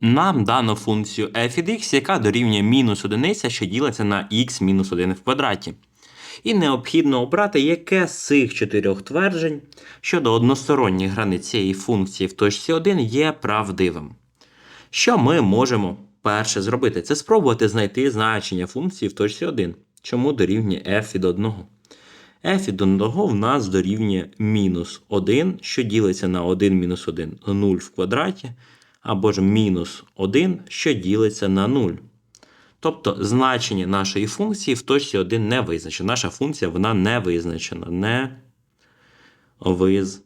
Нам дано функцію f від x, яка дорівнює мінус одиниця, що ділиться на x мінус 1 в квадраті. І необхідно обрати яке з цих чотирьох тверджень щодо односторонніх границь цієї функції в точці 1 є правдивим. Що ми можемо перше зробити? Це спробувати знайти значення функції в точці 1, чому дорівнює f від 1. f від 1 в нас дорівнює мінус 1, що ділиться на 1 мінус 1 0 в квадраті, або ж мінус 1, що ділиться на 0. Тобто значення нашої функції в точці 1 не визначено. Наша функція вона не визначена. Не визначена.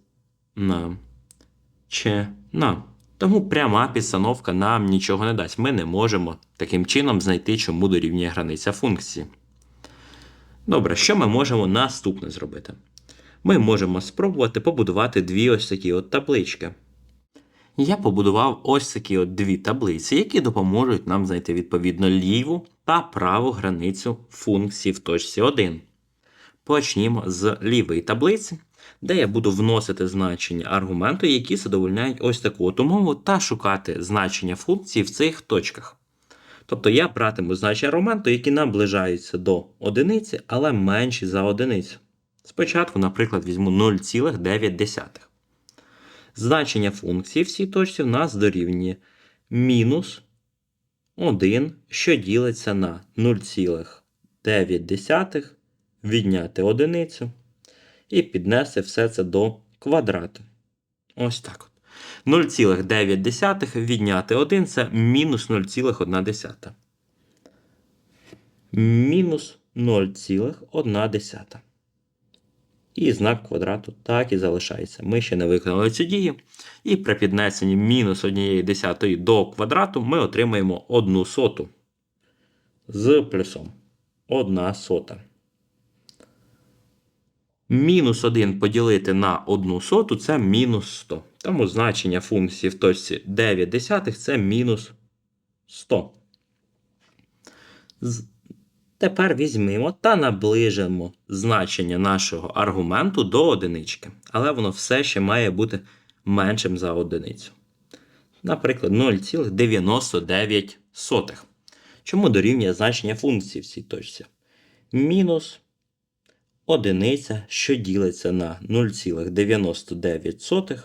Тому пряма підстановка нам нічого не дасть. Ми не можемо таким чином знайти, чому дорівнює границя функції. Добре, що ми можемо наступне зробити? Ми можемо спробувати побудувати дві ось такі от таблички. Я побудував ось такі от дві таблиці, які допоможуть нам знайти відповідно ліву та праву границю функції в точці 1. Почнімо з лівої таблиці, де я буду вносити значення аргументу, які задовольняють ось таку от умову, та шукати значення функції в цих точках. Тобто я братиму значення аргументу, які наближаються до одиниці, але менші за одиницю. Спочатку, наприклад, візьму 0,9. Значення функції в цій точці в нас дорівнює мінус 1, що ділиться на 0,9 відняти одиницю і піднести все це до квадрату. Ось так от. 0,9 відняти 1 це мінус 0,1. Мінус 0,1. І знак квадрату так і залишається. Ми ще не виконали цю дію. І при піднесенні мінус 1 десятої до квадрату ми отримаємо 1 соту з плюсом 1 сота. Мінус 1 поділити на 1 соту це мінус 100. Тому значення функції в точці 9 десятих це мінус 100. Тепер візьмемо та наближимо значення нашого аргументу до одинички. Але воно все ще має бути меншим за одиницю. Наприклад, 0,99. Чому дорівнює значення функції в цій точці? Мінус одиниця, що ділиться на 0,99,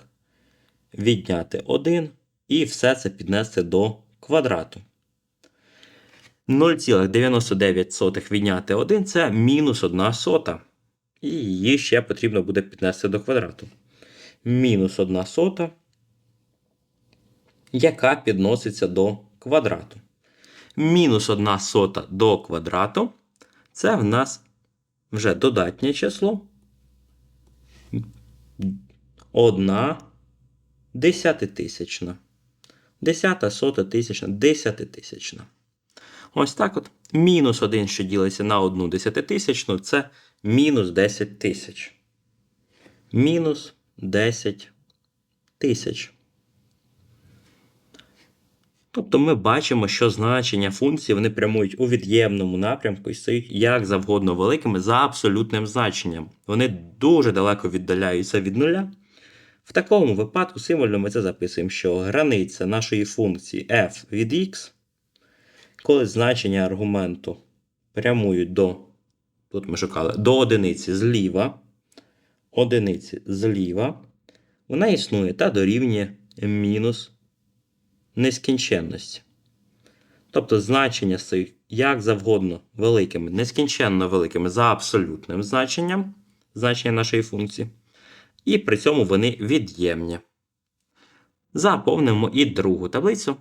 відняти 1 і все це піднести до квадрату. 0,99 відняти 1 це мінус 1 сота. І її ще потрібно буде піднести до квадрату. Мінус 1 сота, яка підноситься до квадрату. Мінус 1 сота до квадрату це в нас вже додатнє число. 1 десятитисячна. Десята, сота, тисячна, десятитисячна. Ось так от. Мінус 1, що ділиться на 1 десятитисячну, це мінус 10 тисяч. Мінус 10 тисяч. Тобто ми бачимо, що значення функції вони прямують у від'ємному напрямку і стають як завгодно великими за абсолютним значенням. Вони дуже далеко віддаляються від нуля. В такому випадку символьно ми це записуємо, що границя нашої функції f від x, коли значення аргументу прямують до, тут ми шукали, до одиниці зліва, одиниці зліва, вона існує та дорівнює мінус нескінченності. Тобто значення стають як завгодно великими, нескінченно великими за абсолютним значенням, значення нашої функції, і при цьому вони від'ємні. Заповнимо і другу таблицю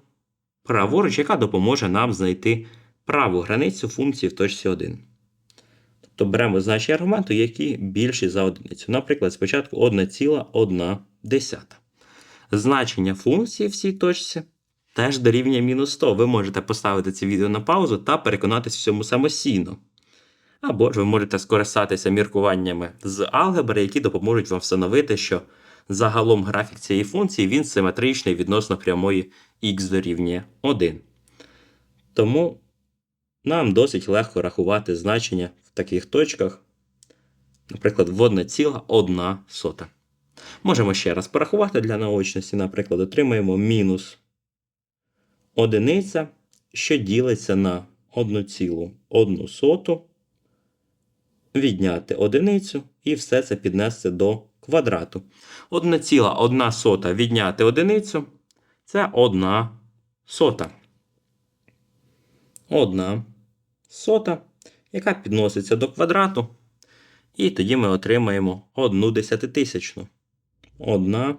праворуч, яка допоможе нам знайти праву границю функції в точці 1. Тобто беремо значення аргументу, які більші за одиницю. Наприклад, спочатку 1,1. Значення функції в цій точці теж дорівнює мінус 100. Ви можете поставити це відео на паузу та переконатися в цьому самостійно. Або ж ви можете скористатися міркуваннями з алгебри, які допоможуть вам встановити, що загалом графік цієї функції він симетричний відносно прямої х дорівнює 1. Тому нам досить легко рахувати значення в таких точках, наприклад, в 1,1. Можемо ще раз порахувати для наочності, наприклад, отримаємо мінус одиниця, що ділиться на 1,1 соту, відняти одиницю і все це піднести до квадрату. 1,1 сота відняти одиницю це 1 сота. 1 сота, яка підноситься до квадрату. І тоді ми отримаємо 1 десятитисячну. 1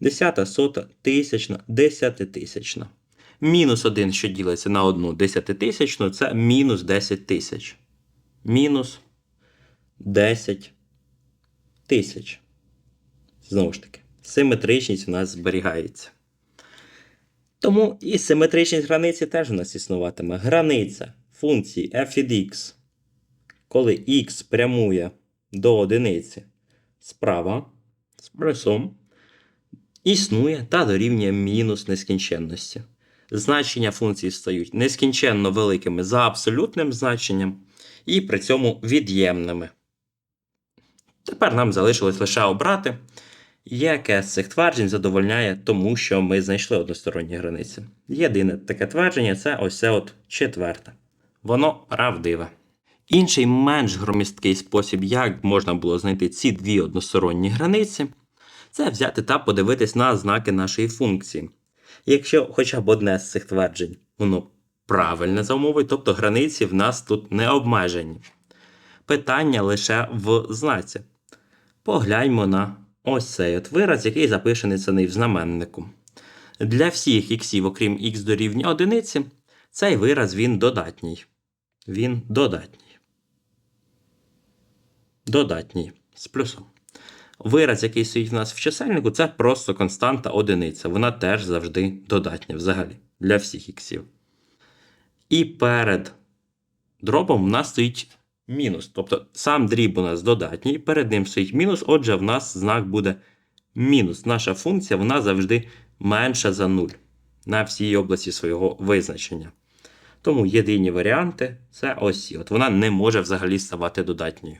десята сота тисячна, десятитисячна. Мінус 1, що ділиться на 1 десятитисячну, це мінус 10 тисяч. Мінус 10 тисяч. Знову ж таки, симетричність у нас зберігається. Тому і симетричність границі теж у нас існуватиме. Границя функції f від x, коли x прямує до одиниці справа з плюсом, існує та дорівнює мінус нескінченності. Значення функції стають нескінченно великими за абсолютним значенням і при цьому від'ємними. Тепер нам залишилось лише обрати, яке з цих тверджень задовольняє тому, що ми знайшли односторонні границі. Єдине таке твердження це ось це от четверте. Воно правдиве. Інший менш громісткий спосіб, як можна було знайти ці дві односторонні границі, це взяти та подивитись на знаки нашої функції. Якщо хоча б одне з цих тверджень воно правильне за умовою, тобто границі в нас тут не обмежені. Питання лише в знаці. Погляньмо на ось цей от вираз, який запишений в знаменнику. Для всіх іксів, окрім х дорівнює одиниці, цей вираз він додатній. Він додатній. Додатній з плюсом. Вираз, який стоїть в нас в чисельнику, це просто константа одиниця. Вона теж завжди додатня взагалі для всіх іксів. І перед дробом в нас стоїть мінус. Тобто сам дріб у нас додатній, перед ним стоїть мінус, отже, в нас знак буде мінус. Наша функція вона завжди менша за 0 на всій області свого визначення. Тому єдині варіанти це ось ці. От вона не може взагалі ставати додатньою.